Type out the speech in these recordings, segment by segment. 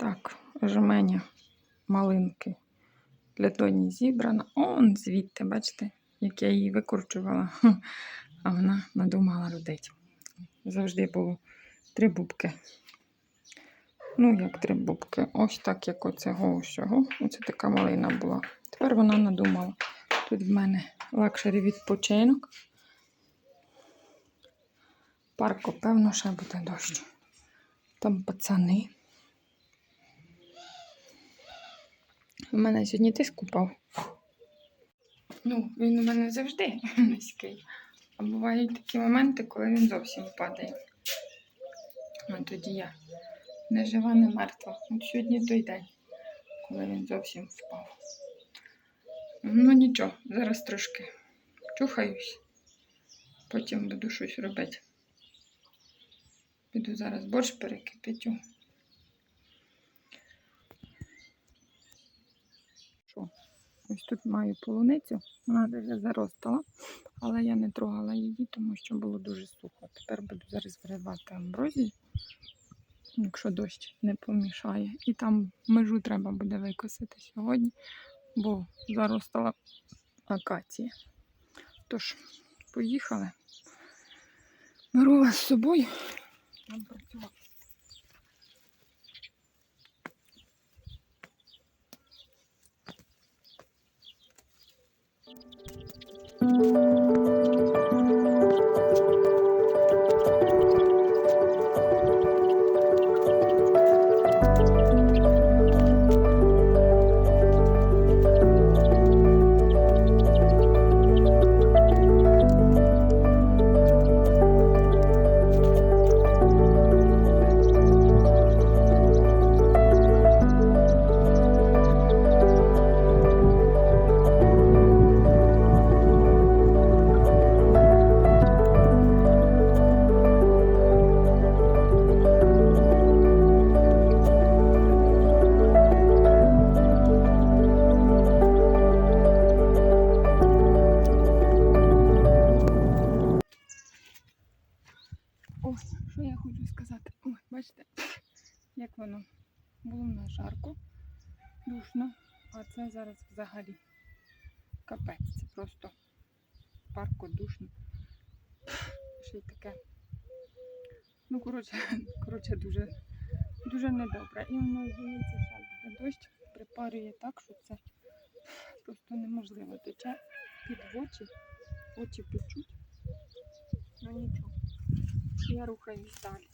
Так, жменя малинки для доні зібрана. Он звідти, бачите, як я її викручувала, а вона надумала родити. Завжди було три бубки. Ну, як три бубки. Ось так, як оцього усього. Оце така малина була. Тепер вона надумала. Тут в мене лакшері відпочинок. Парку, певно, ще буде дощ. Там пацани. У мене сьогодні тиск упав. Ну, він у мене завжди низький. А бувають такі моменти, коли він зовсім падає. А тоді я не жива, не мертва. От сьогодні той день, коли він зовсім впав. Ну нічого, зараз трошки чухаюсь, потім буду щось робити. Піду зараз борщ перекипятю. Що? Ось тут маю полуницю, вона вже заростала, але я не трогала її, тому що було дуже сухо. Тепер буду зараз виривати амброзію, якщо дощ не помішає. І там межу треба буде викосити сьогодні, бо заростала акація. Тож, поїхали. Беру вас з собою. Нам працювати. Як воно було на жарко, душно, а це зараз взагалі капець. Це просто парко душно. Ще й таке. Ну, коротше, коротше, дуже, дуже недобре. І воно здається, буде дощ припарює так, що це просто неможливо. Тече під очі, очі печуть. Ну нічого. Я рухаюсь далі.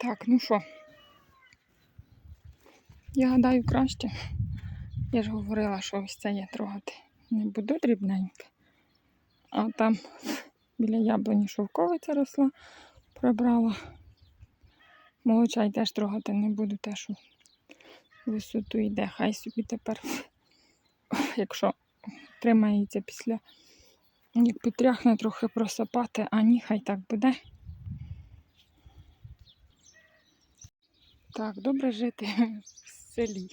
Так, ну що? Я гадаю краще. Я ж говорила, що ось це я трогати не буду дрібненьке. А там біля яблуні шовковиця росла, прибрала. Молочай теж трогати не буду, те, що висоту йде. Хай собі тепер, якщо тримається після, як потряхне трохи просапати, а ні, хай так буде. Так, добре жити в селі.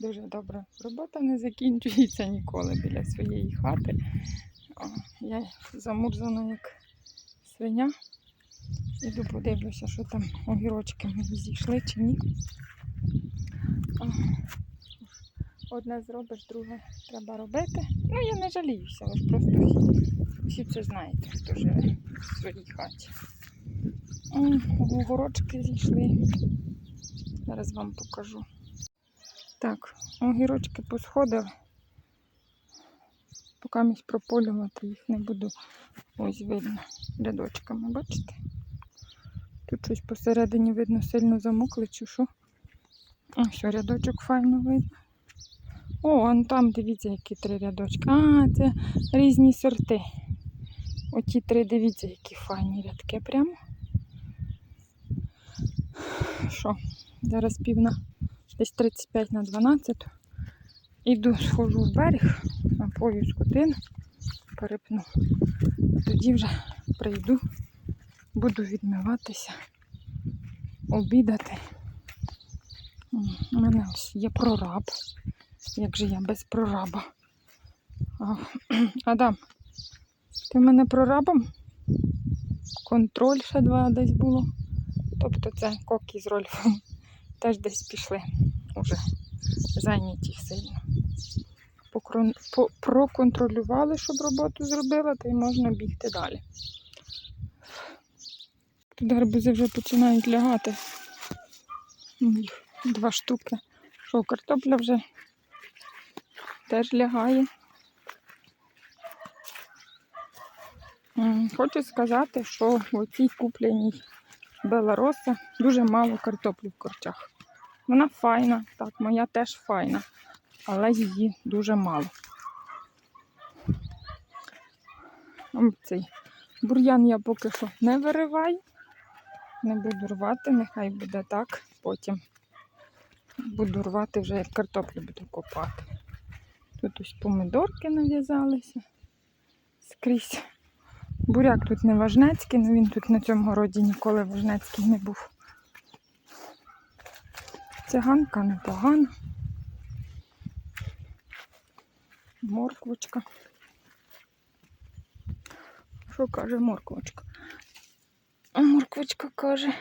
Дуже добре. Робота не закінчується ніколи біля своєї хати. О, я замурзана як свиня. Іду подивлюся, що там огірочки мої зійшли чи ні. О, Одне зробиш, друге треба робити. Ну, я не жаліюся, але просто всі, це знаєте, хто живе в своїй хаті. Огірочки зійшли. Зараз вам покажу. Так, огірочки посходили. Поки місь прополювати їх не буду. Ось видно рядочками, бачите? Тут щось посередині видно сильно замокли, чи що. О, що рядочок файно видно. О, он там дивіться, які три рядочки. А, це різні сорти. Оті три, дивіться, які файні рядки прямо. Що, зараз пів на десь 35 на 12. Іду, схожу в берег, напою скотину, перепну. Тоді вже прийду, буду відмиватися, обідати. У мене ось є прораб. Як же я без прораба? Адам, ти в мене прорабом? Контроль ще два десь було. Тобто це кокі з Рольфом теж десь пішли уже зайняті сильно. Проконтролювали, щоб роботу зробила, то й можна бігти далі. Тут гарбузи вже починають лягати. Два штуки. Що, картопля вже теж лягає. Хочу сказати, що в цій купленій Белароса дуже мало картоплі в корчах. Вона файна, так, моя теж файна, але її дуже мало. Цей бур'ян я поки що не вириваю, не буду рвати, нехай буде так. Потім буду рвати вже як картоплю буду копати. Тут ось помидорки нав'язалися скрізь. Буряк тут не важнецький, але він тут на цьому городі ніколи важнецький не був. Циганка непогана. Морквочка. Що каже морквочка? А морквочка каже,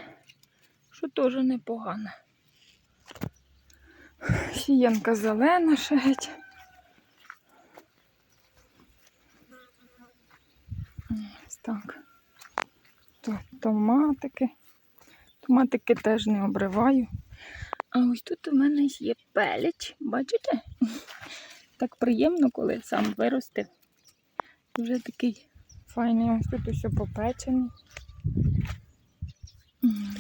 що теж непогана. Сіянка зелена ще геть. Так. То, томатики. Томатики теж не обриваю. А ось тут у мене є пеліч. Бачите? Так приємно, коли сам виростив. Вже такий файний. Ось тут усе попечений.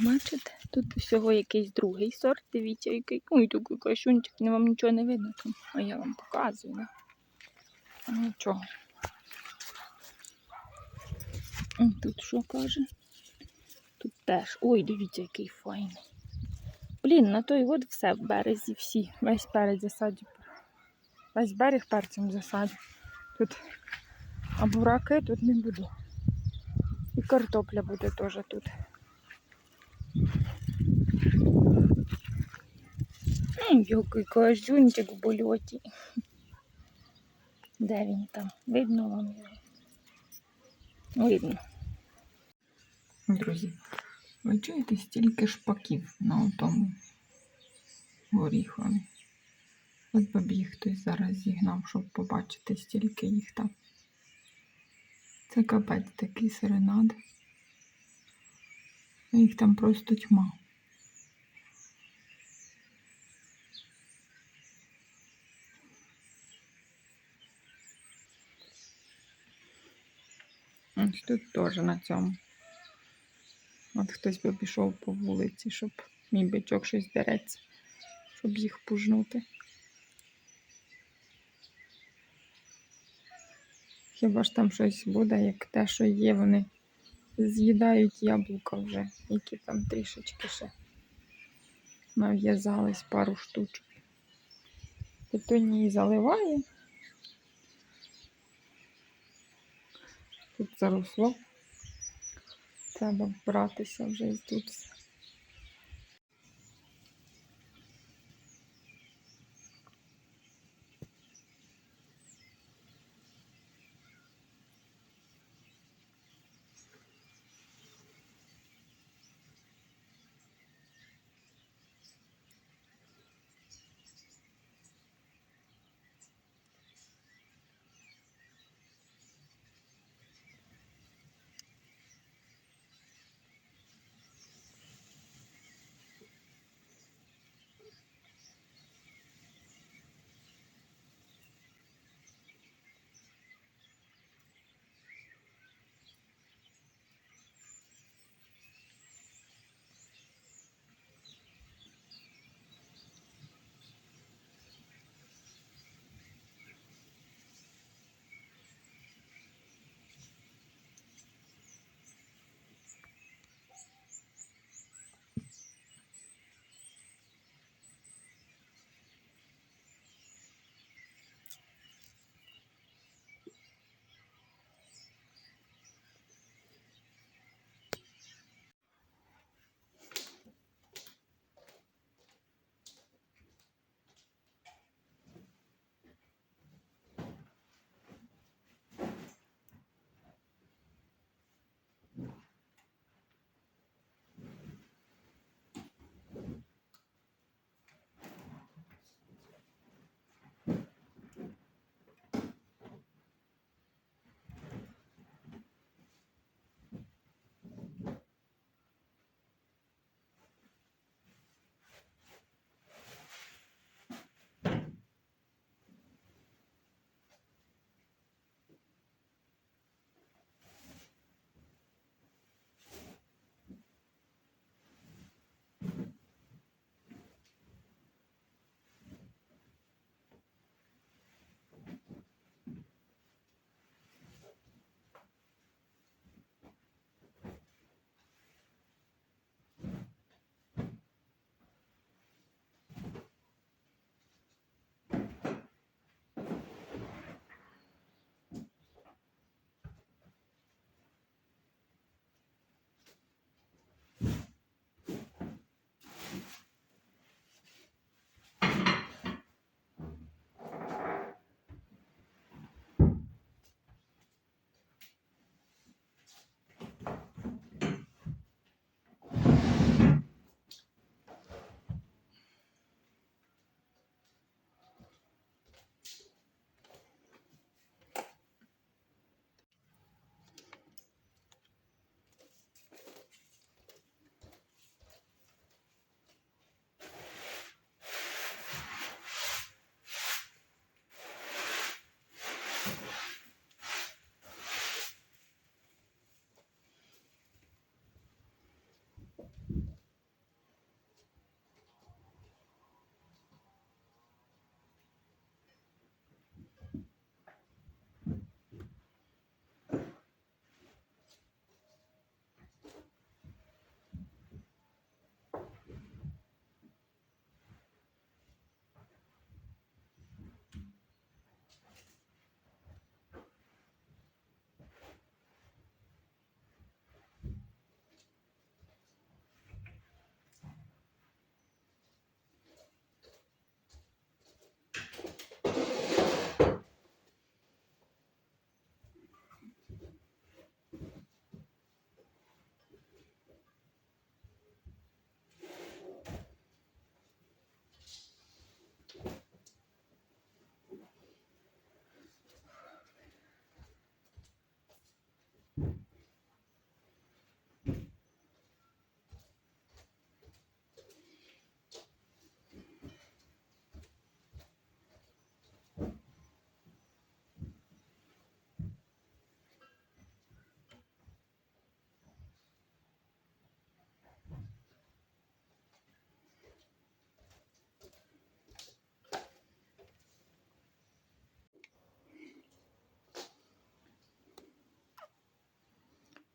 Бачите? Тут усього якийсь другий сорт. Дивіться, який. Ой, такий кашунчик, не вам нічого не видно там. А я вам показую, да? Нічого. Тут що каже? Тут теж. Ой, дивіться, який файний. Блін, на той год все в березі, всі. Весь перець засадю. Весь берег перцем засадю. Тут а бураки тут не буду. І картопля буде теж тут. М, Який кажунчик в больоті. Де він там? Видно вам його? Видно. Друзі, ви чуєте стільки шпаків на тому горіхові? От би б їх хтось зараз зігнав, щоб побачити, стільки їх там. Це капець такий серенад. Їх там просто тьма. Ось тут теж на цьому. От хтось би пішов по вулиці, щоб мій бичок щось дереться, щоб їх пужнути. Хіба ж там щось буде, як те, що є, вони з'їдають яблука вже, які там трішечки ще нав'язались пару штучок. Петунії заливає. Тут заросло. Треба братися вже і тут.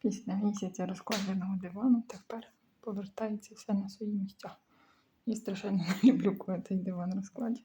Після місяця розкладеного дивану тепер повертається все на свої місця. Я страшенно не люблю, коли цей диван розкладений.